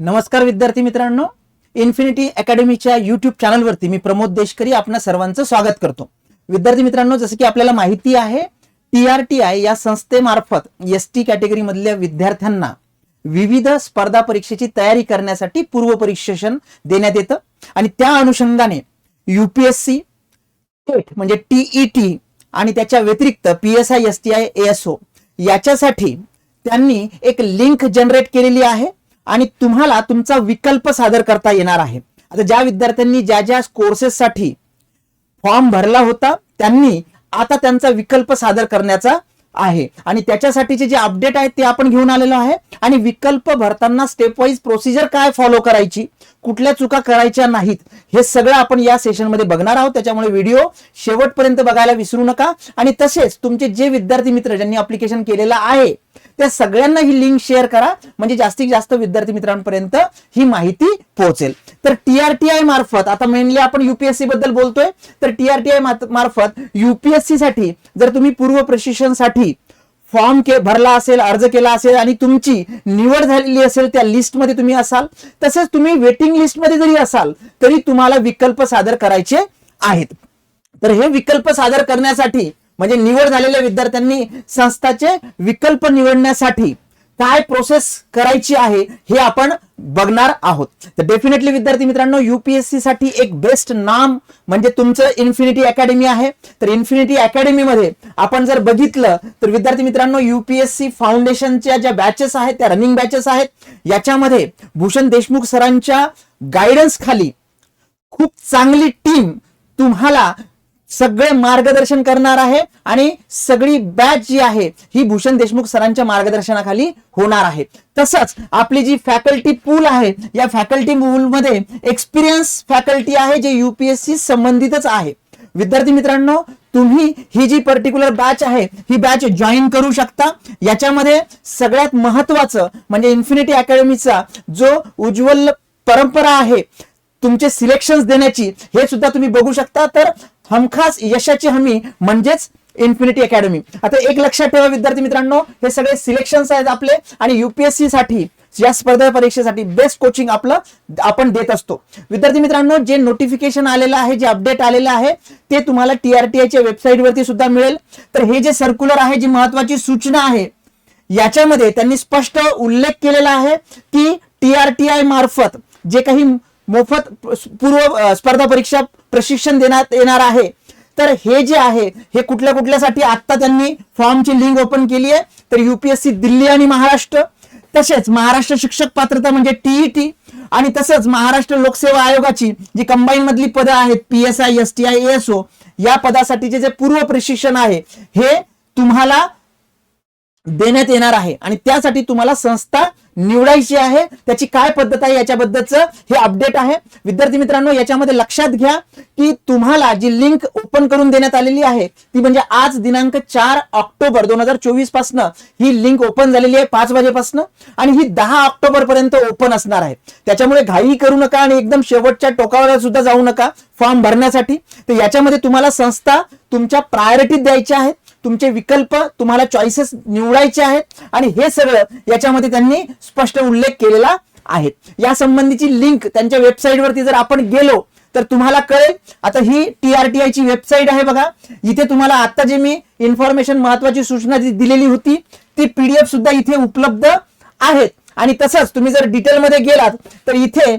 नमस्कार विद्यार्थी मित्रांनो इन्फिनिटी अकॅडमीच्या युट्यूब चॅनलवरती मी प्रमोद देशकरी आपणा सर्वांचं स्वागत करतो. विद्यार्थी मित्रांनो जसं की आपल्याला माहिती आहे टी आर टी आय या संस्थेमार्फत एस टी कॅटेगरी मधल्या विद्यार्थ्यांना विविध स्पर्धा परीक्षेची तयारी करण्यासाठी पूर्व परीक्षण देण्यात येतं. आणि त्या अनुषंगाने युपीएससी म्हणजे टीईटी आणि त्याच्या व्यतिरिक्त P S I S T I S O याच्यासाठी त्यांनी एक लिंक जनरेट केलेली आहे. आणि तुम्हाला तुमचा विकल्प सादर करता येणार आहे. आता ज्या विद्यार्थ्यांनी ज्या ज्या कोर्सेससाठी फॉर्म भरला होता त्यांनी आता त्यांचा विकल्प सादर करण्याचा आहे. आणि त्याच्यासाठीचे जे अपडेट आहेत ते आपण घेऊन आलेलो आहे. आणि विकल्प भरताना स्टेप वाईज प्रोसिजर काय फॉलो करायची कुठल्या चुका करायच्या नाहीत हे सगळं आपण या सेशनमध्ये बघणार आहोत. त्याच्यामुळे व्हिडिओ शेवटपर्यंत बघायला विसरू नका. आणि तसेच तुमचे जे विद्यार्थी मित्र ज्यांनी अप्लिकेशन केलेलं आहे त्या सगळ्यांना ही लिंक शेअर करा. म्हणजे जास्तीत जास्त विद्यार्थी मित्रांपर्यंत ही माहिती पोहोचेल. तर टीआरटीआय मार्फत आता मेनली आपण युपीएससी बद्दल बोलतोय तर टीआरटीआय मार्फत युपीएससी साठी जर तुम्ही पूर्व प्रशिक्षणसाठी फॉर्म के भरला असेल अर्ज केला असेल आणि तुमची निवड झालेली असेल त्या लिस्टमध्ये तुम्ही असाल तसेच तुम्ही वेटिंग लिस्टमध्ये जरी असाल तरी तुम्हाला विकल्प सादर करायचे आहेत. तर हे विकल्प सादर करण्यासाठी म्हणजे निवड झालेल्या विद्यार्थ्यांनी संस्थाचे विकल्प निवडण्यासाठी काय प्रोसेस करायची आहे हे आपण बघणार आहोत. तर डेफिनेटली विद्यार्थी मित्रांनो युपीएससी साठी एक बेस्ट नाम म्हणजे तुमचं इन्फिनिटी अकॅडमी आहे. तर इन्फिनिटी अकॅडमीमध्ये आपण जर बघितलं तर विद्यार्थी मित्रांनो युपीएससी फाउंडेशनच्या ज्या बॅचेस आहेत त्या रनिंग बॅचेस आहेत. याच्यामध्ये भूषण देशमुख सरांच्या गायडन्स खाली खूप चांगली टीम तुम्हाला सगळे मार्गदर्शन करणार आहे आणि सगळी बॅच जी आहे ही भूषण देशमुख सरांच्या मार्गदर्शनाखाली होणार आहे. तसंच आपली जी फॅकल्टी पूल आहे या फॅकल्टी पूल मध्ये एक्सपिरियन्स फॅकल्टी आहे जे युपीएससी संबंधितच आहे. विद्यार्थी मित्रांनो तुम्ही ही जी पर्टिक्युलर बॅच आहे ही बॅच जॉईन करू शकता. याच्यामध्ये सगळ्यात महत्वाचं म्हणजे इन्फिनिटी अकॅडमीचा जो उज्ज्वल परंपरा आहे तुमचे सिलेक्शन देण्याची हे सुद्धा तुम्ही बघू शकता. तर हमखास यशाची हमी म्हणजेच इन्फिनिटी अकॅडमी आता एक लक्षात ठेवा विद्यार्थी मित्रांनो हे सगळे सिलेक्शन्स आहेत आपले आणि युपीएससी साठी या स्पर्धा परीक्षेसाठी बेस्ट कोचिंग आपलं आपण देत असतो. विद्यार्थी मित्रांनो जे नोटिफिकेशन आलेलं आहे जे अपडेट आलेलं आहे ते तुम्हाला टीआरटीआयच्या वेबसाईटवरती सुद्धा मिळेल. तर हे जे सर्क्युलर आहे जी महत्वाची सूचना आहे याच्यामध्ये त्यांनी स्पष्ट उल्लेख केलेला आहे की टीआरटीआय मार्फत जे काही मोफत पूर्व स्पर्धा परीक्षा प्रशिक्षण देण्यात येणार आहे. तर हे जे आहे हे कुठल्या कुठल्यासाठी आता त्यांनी फॉर्मची लिंक ओपन केली आहे. तर युपीएससी दिल्ली आणि महाराष्ट्र तसेच महाराष्ट्र शिक्षक पात्रता म्हणजे टीईटी आणि तसंच महाराष्ट्र लोकसेवा आयोगाची जी कंबाईन मधली पदं आहेत P S I S T I SO या पदासाठीचे जे पूर्व प्रशिक्षण आहे हे तुम्हाला देण्यात येणार आहे. आणि त्यासाठी तुम्हाला संस्था निवडायची आहे. त्याची काय पद्धत आहे याच्याबद्दलचं हे अपडेट आहे. विद्यार्थी मित्रांनो याच्यामध्ये लक्षात घ्या की तुम्हाला जी लिंक ओपन करून देण्यात आलेली आहे ती म्हणजे आज दिनांक चार ऑक्टोबर दोन हजार चोवीस पासनं ही लिंक ओपन झालेली आहे पाच वाजेपासून आणि ही दहा ऑक्टोबर पर्यंत ओपन असणार आहे. त्याच्यामुळे घाई करू नका आणि एकदम शेवटच्या टोकावर सुद्धा जाऊ नका. फॉर्म भरण्यासाठी. तर याच्यामध्ये तुम्हाला संस्था तुमच्या प्रायोरिटीत द्यायच्या आहेत तुमचे विकल्प तुम्हाला चॉईसेस निवडायचे आहेत आणि हे सगळं याच्यामध्ये त्यांनी स्पष्ट उल्लेख केलेला आहे. या संबंधीची लिंक त्यांच्या वेबसाईटवरती जर आपण गेलो तर तुम्हाला कळेल. आता ही टीआरटीआय ची वेबसाईट आहे बघा. इथे तुम्हाला आता जे मी इन्फॉर्मेशन महत्वाची सूचना दिलेली होती ती पीडीएफ सुद्धा इथे उपलब्ध आहेत. आणि तसंच तुम्ही जर डिटेलमध्ये गेलात तर इथे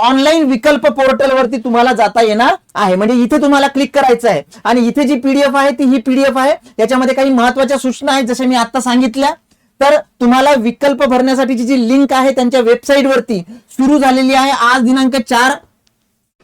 ऑनलाईन विकल्प पोर्टलवरती तुम्हाला जाता येणार आहे. म्हणजे इथे तुम्हाला क्लिक करायचं आहे. आणि इथे जी पीडीएफ आहे ती ही पीडीएफ आहे. याच्यामध्ये काही महत्त्वाच्या सूचना आहेत जसे मी आता सांगितल्या. तर तुम्हाला विकल्प भरण्यासाठीची जी लिंक आहे त्यांच्या वेबसाईटवरती सुरू झालेली आहे आज दिनांक चार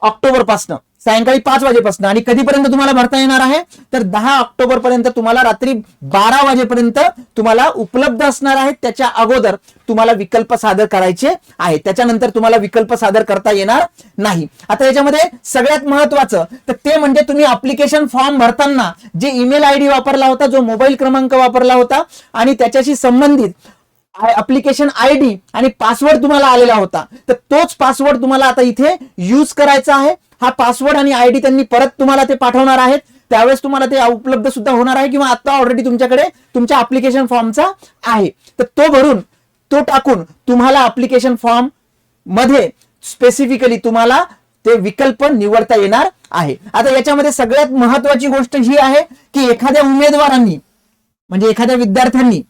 ऑक्टोबरपासनं. सायंकाळी पाच वाजेपासून आणि कधीपर्यंत तुम्हाला भरता येणार आहे? तर दहा ऑक्टोबर पर्यंत तुम्हाला रात्री बारा वाजेपर्यंत तुम्हाला उपलब्ध असणार आहे. त्याच्या अगोदर तुम्हाला विकल्प सादर करायचे आहे. त्याच्यानंतर तुम्हाला विकल्प सादर करता येणार नाही. आता याच्यामध्ये सगळ्यात महत्वाचं तर ते म्हणजे तुम्ही अप्लिकेशन फॉर्म भरताना जे ईमेल आयडी वापरला होता जो मोबाईल क्रमांक वापरला होता आणि त्याच्याशी संबंधित अप्लिकेशन आय डी आणि पासवर्ड तुम्हाला आलेला होता. तर तोच पासवर्ड तुम्हाला आता इथे यूज करायचा आहे. हा पासवर्ड आणि आयडी त्यांनी परत तुम्हाला ते पाठवणार आहेत. त्यावेळेस तुम्हाला ते उपलब्ध सुद्धा होणार आहे किंवा आता ऑलरेडी तुमच्याकडे तुमच्या अप्लिकेशन फॉर्मचा आहे. तर तो भरून तो टाकून तुम्हाला अप्लिकेशन फॉर्ममध्ये स्पेसिफिकली तुम्हाला ते विकल्प निवडता येणार आहे. आता याच्यामध्ये सगळ्यात महत्वाची गोष्ट ही आहे की एखाद्या उमेदवारांनी म्हणजे एखाद्या विद्यार्थ्यांनी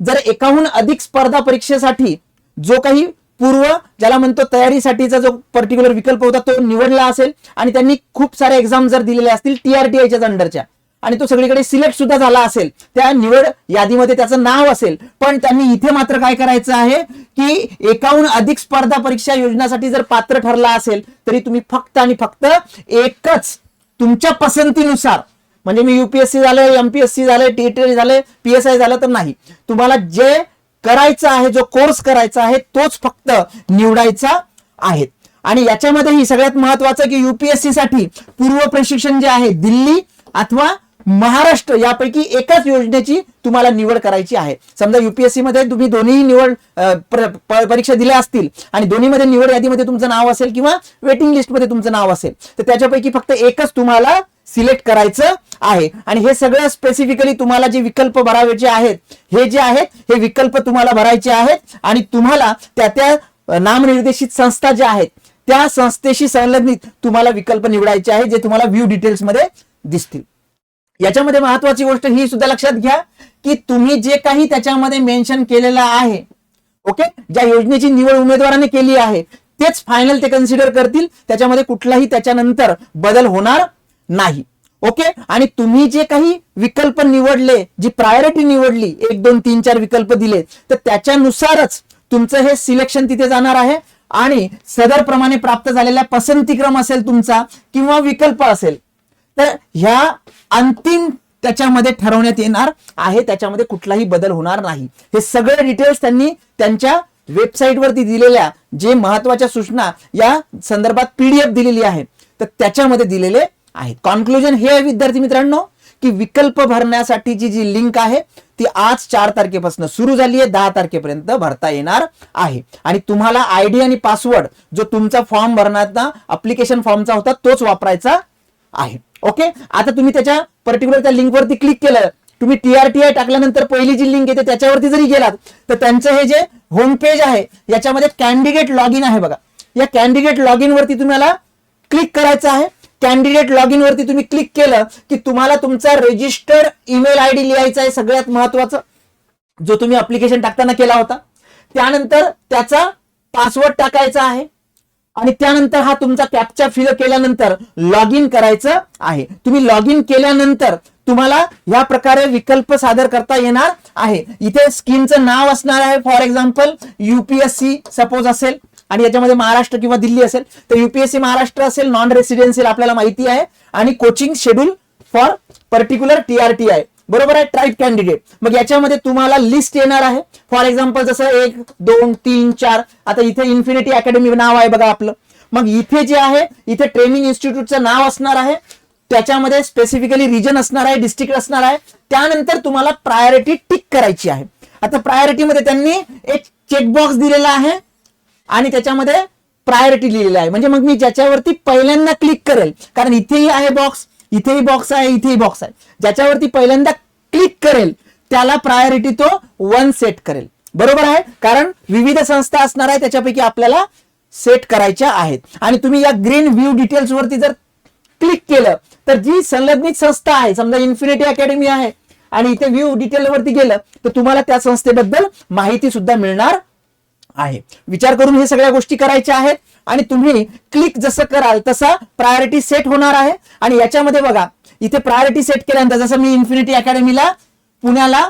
जर एकाहून अधिक स्पर्धा परीक्षेसाठी जो काही पूर्व ज्याला म्हणतो तयारीसाठीचा जो पर्टिक्युलर विकल्प होता तो निवडला असेल. आणि त्यांनी खूप सारे एक्झाम जर दिलेले असतील टीआरटीआयच्या अंडरच्या आणि तो सगळीकडे सिलेक्ट सुद्धा झाला असेल. त्या निवड यादीमध्ये त्याचं नाव असेल. पण त्यांनी इथे मात्र काय करायचं आहे की एकाहून अधिक स्पर्धा परीक्षा योजनासाठी जर पात्र ठरला असेल तरी तुम्ही फक्त आणि फक्त एकच तुमच्या पसंतीनुसार म्हणजे मी युपीएससी झालं एमपीएससी झालं टीटी झालं पीएसआय झालं तर नाही. तुम्हाला जे करायचा आहे जो कोर्स करायचा आहे तोच फक्त निवडायचा आहे. आणि याच्यामध्येही सगळ्यात महत्वाचं की युपीएससी साठी पूर्व प्रशिक्षण जे आहे दिल्ली अथवा महाराष्ट्र यापैकी एकाच योजनेची तुम्हाला निवड करायची आहे. समजा युपीएससी मध्ये तुम्ही दोन्ही निवड परीक्षा दिल्या असतील आणि दोन्हीमध्ये निवड यादीमध्ये तुमचं नाव असेल किंवा वेटिंग लिस्टमध्ये तुमचं नाव असेल तर त्याच्यापैकी फक्त एकच तुम्हाला सिलेक्ट करायचं आहे. आणि हे सगळं स्पेसिफिकली तुम्हाला जे विकल्प भरावायचे आहेत हे जे आहेत हे विकल्प तुम्हाला भरायचे आहेत आणि तुम्हाला त्या त्या नामनिर्देशित संस्था ज्या आहेत त्या संस्थेशी संलग्नित तुम्हाला विकल्प निवडायचे आहे जे तुम्हाला व्ह्यू डिटेल्समध्ये दिसतील. याच्यामध्ये महत्वाची गोष्ट ही सुद्धा लक्षात घ्या की तुम्ही जे काही त्याच्यामध्ये मेन्शन केलेलं आहे ओके ज्या योजनेची निवड उमेदवाराने केली आहे तेच फायनल ते कन्सिडर करतील. त्याच्यामध्ये कुठलाही त्याच्यानंतर बदल होणार नाही. ओके आणि तुम्ही जे काही विकल्प निवडले जी प्रायोरिटी निवडली एक दोन तीन चार विकल्प दिले तर त्याच्यानुसारच तुमचं हे सिलेक्शन तिथे जाणार आहे. आणि सदरप्रमाणे प्राप्त झालेला पसंतीक्रम असेल तुमचा किंवा विकल्प असेल तर ह्या अंतिम त्याच्यामध्ये ठरवण्यात येणार आहे. त्याच्यामध्ये कुठलाही बदल होणार नाही. हे सगळे डिटेल्स त्यांनी त्यांच्या वेबसाईटवरती दिलेल्या जे महत्त्वाच्या सूचना या संदर्भात पीडीएफ दिलेली आहे तर त्याच्यामध्ये दिलेले आहेत कॉन्क्लुजन हे आहे विद्यार्थी मित्रांनो की विकल्प भरण्यासाठीची जी लिंक आहे ती आज चार तारखेपासून सुरू झाली आहे दहा तारखेपर्यंत भरता येणार आहे. आणि तुम्हाला आयडी आणि पासवर्ड जो तुमचा फॉर्म भरण्याचा अप्लिकेशन फॉर्मचा होता तोच वापरायचा आहे. ओके आता तुम्ही त्याच्या पर्टिक्युलर त्या लिंकवरती क्लिक केलं. तुम्ही टीआरटीआय टाकल्यानंतर पहिली जी लिंक येते त्याच्यावरती जरी गेलात तर त्यांचं हे जे होम पेज आहे याच्यामध्ये कॅन्डिडेट लॉग इन आहे बघा. या कॅन्डिडेट लॉग इन वरती तुम्हाला क्लिक करायचं आहे. कॅन्डिडेट लॉग इन वरती तुम्ही क्लिक केलं की तुम्हाला तुमचा रजिस्टर्ड ईमेल आय डी लिहायचा आहे सगळ्यात महत्वाचं. जो तुम्ही अप्लिकेशन टाकताना केला होता. त्यानंतर त्याचा पासवर्ड टाकायचा आहे. आणि त्यानंतर हा तुमचा कॅपचा फिल केल्यानंतर लॉग इन करायचं आहे. तुम्ही लॉग इन केल्यानंतर तुम्हाला या प्रकारे विकल्प सादर करता येणार आहे. इथे स्कीमचं नाव असणार आहे फॉर एक्झाम्पल युपीएससी सपोज असेल. आणि याच्यामध्ये महाराष्ट्र किंवा दिल्ली असेल तर युपीएससी महाराष्ट्र असेल नॉन रेसिडेन्शियल आपल्याला माहिती आहे. आणि coaching schedule for particular TRT आहे बरोबर आहे? ट्राईब कॅन्डिडेट मग याच्यामध्ये तुम्हाला लिस्ट येणार आहे. फॉर एक्झाम्पल जसं एक दोन तीन चार आता इथे इन्फिनिटी अकॅडमी नाव आहे बघा आपलं. मग इथे जे आहे इथे ट्रेनिंग इन्स्टिट्यूटचं नाव असणार आहे. त्याच्यामध्ये स्पेसिफिकली रिजन असणार आहे डिस्ट्रिक्ट असणार आहे. त्यानंतर तुम्हाला प्रायोरिटी टिक करायची आहे. आता प्रायोरिटीमध्ये त्यांनी एक चेकबॉक्स दिलेला आहे. आणि त्याच्यामध्ये प्रायोरिटी लिहिलेलं आहे. म्हणजे मग मी ज्याच्यावरती पहिल्यांदा क्लिक करेल कारण इथेही आहे बॉक्स इथेही बॉक्स आहे इथेही बॉक्स आहे. ज्याच्यावरती पहिल्यांदा क्लिक करेल त्याला प्रायोरिटी तो वन सेट करेल. बरोबर आहे? कारण विविध संस्था असणार आहे त्याच्यापैकी आपल्याला सेट करायच्या आहेत. आणि तुम्ही या ग्रीन व्ह्यू डिटेल्स वरती जर क्लिक केलं तर जी संलग्नित संस्था आहे समजा इन्फिनिटी अकॅडमी आहे आणि इथे व्ह्यू डिटेल वरती गेलं तर तुम्हाला त्या संस्थेबद्दल माहिती सुद्धा मिळणार आहे. विचार करून हे सगळ्या गोष्टी करायच्या आहेत आणि तुम्ही क्लिक जसं कराल तसा प्रायोरिटी सेट होणार आहे. आणि याच्यामध्ये बघा इथे प्रायोरिटी सेट केल्यानंतर जसं मी इन्फिनिटी अकॅडमीला पुण्याला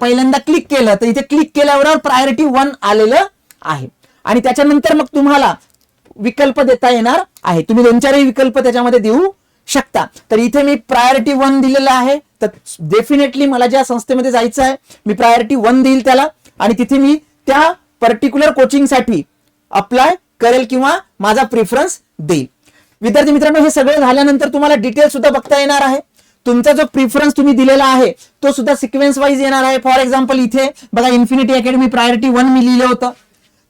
पहिल्यांदा क्लिक केलं तर इथे क्लिक केल्यावर प्रायोरिटी वन आलेलं आहे. आणि त्याच्यानंतर मग तुम्हाला विकल्प देता येणार आहे. तुम्ही दोन चारही विकल्प त्याच्यामध्ये देऊ शकता. तर इथे मी प्रायोरिटी वन दिलेलं आहे. तर डेफिनेटली मला ज्या संस्थेमध्ये जायचं आहे मी प्रायोरिटी वन देईल त्याला. आणि तिथे मी त्या पर्टिक्युलर कोचिंगसाठी अप्लाय करेल किंवा माझा प्रिफरन्स देईल. विद्यार्थी मित्रांनो हे सगळं झाल्यानंतर तुम्हाला डिटेल सुद्धा बघता येणार आहे. तुमचा जो प्रिफरन्स तुम्ही दिलेला आहे तो सुद्धा सिक्वेन्स वाईज येणार आहे. फॉर एक्झाम्पल इथे बघा इन्फिनिटी अकॅडमी प्रायोरिटी वन मी लिहिलं होतं.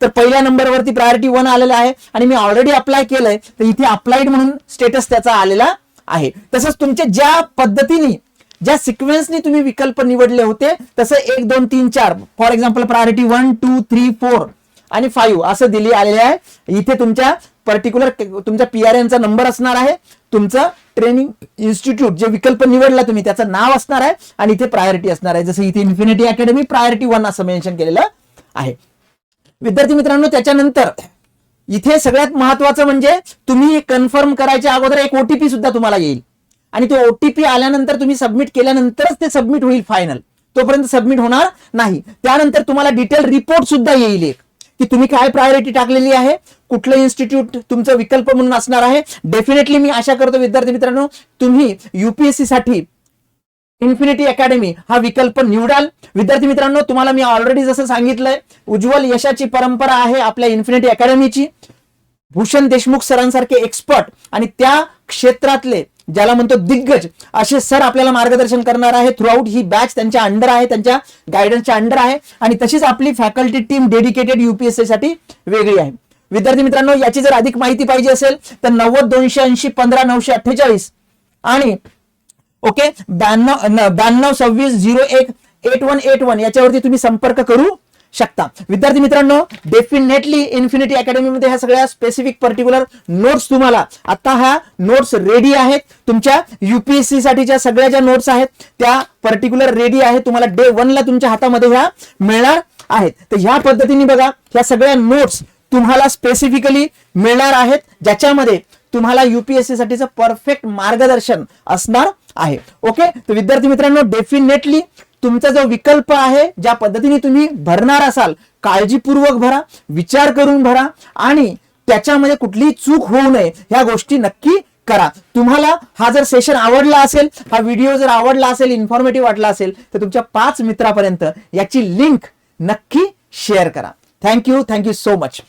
तर पहिल्या नंबरवरती प्रायोरिटी वन आलेलं आहे आणि मी ऑलरेडी अप्लाय केलंय. तर इथे अप्लाइड म्हणून स्टेटस त्याचा आलेला आहे. तसंच तुमच्या ज्या पद्धतीने ज्या सिक्वेन्सनी तुम्ही विकल्प निवडले होते तसं एक दोन तीन चार. For example priority one two three four आणि फाईव्ह असं दिली आलेले आहे. इथे तुमच्या पर्टिक्युलर तुमच्या पीआरएनचा नंबर असणार आहे. तुमचं ट्रेनिंग इन्स्टिट्यूट जे विकल्प निवडला तुम्ही त्याचं नाव असणार आहे आणि इथे प्रायोरिटी असणार आहे. जसं इथे इन्फिनिटी अकॅडमी प्रायोरिटी वन असं मेन्शन केलेलं आहे. विद्यार्थी मित्रांनो त्याच्यानंतर इथे सगळ्यात महत्वाचं म्हणजे तुम्ही कन्फर्म करायच्या अगोदर एक ओटीपी सुद्धा तुम्हाला येईल. आणि तो ओटीपी आल्यानंतर तुम्ही सबमिट केल्यानंतरच ते सबमिट होईल फायनल तोपर्यंत सबमिट होणार नाही. त्यानंतर तुम्हाला डिटेल रिपोर्ट सुद्धा येईल एक. की तुम्ही काय प्रायोरिटी टाकलेली आहे? कुठलं इन्स्टिट्यूट तुमचं विकल्प म्हणून असणार आहे? डेफिनेटली मी आशा करतो विद्यार्थी मित्रांनो तुम्ही युपीएससी साठी इन्फिनिटी अकॅडमी हा विकल्प निवडाल. विद्यार्थी मित्रांनो तुम्हाला मी ऑलरेडी जसं सांगितलंय उज्ज्वल यशाची परंपरा आहे आपल्या इन्फिनिटी अकॅडमीची भूषण देशमुख सरांसारखे एक्सपर्ट आणि त्या क्षेत्रातले ज्याला म्हणतो दिग्गज असे सर आपल्याला मार्गदर्शन करणार आहे. थ्रूआउट ही बॅच त्यांच्या अंडर आहे त्यांच्या गायडन्सच्या अंडर आहे. आणि तशीच आपली फॅकल्टी टीम डेडिकेटेड युपीएससी साठी वेगळी आहे. विद्यार्थी मित्रांनो याची जर अधिक माहिती पाहिजे असेल तर नव्वद दोनशे ऐंशी पंधरा नऊशे अठ्ठेचाळीस आणि ओके ब्याण्णव ब्याण्णव सव्वीस झिरो एक एट वन एट वन याच्यावरती तुम्ही संपर्क करू. शकता. विद्यार्थी मित्रांनो डेफिनेटली इन्फिनिटी अकॅडमीमध्ये ह्या सगळ्या स्पेसिफिक पर्टिक्युलर नोट्स तुम्हाला. आता ह्या नोट्स रेडी आहेत. तुमच्या युपीएससी साठीच्या सगळ्या ज्या नोट्स आहेत त्या पर्टिक्युलर रेडी आहेत. तुम्हाला डे ला तुमच्या हातामध्ये ह्या मिळणार आहेत. तर ह्या पद्धतीने बघा ह्या सगळ्या नोट्स तुम्हाला स्पेसिफिकली मिळणार आहेत ज्याच्यामध्ये तुम्हाला युपीएससी साठीचं परफेक्ट मार्गदर्शन असणार आहे. ओके तर विद्यार्थी मित्रांनो डेफिनेटली तुमचा जो विकल्प आहे ज्या पद्धतीने तुम्ही भरणार असाल काळजीपूर्वक भरा विचार करून भरा आणि त्याच्यामध्ये कुठलीही चूक होऊ नये ह्या गोष्टी नक्की करा. तुम्हाला हा जर सेशन आवडला असेल हा व्हिडिओ जर आवडला असेल इन्फॉर्मेटिव्ह वाटला असेल तर तुमच्या पाच मित्रापर्यंत याची लिंक नक्की शेअर करा. Thank you thank you so much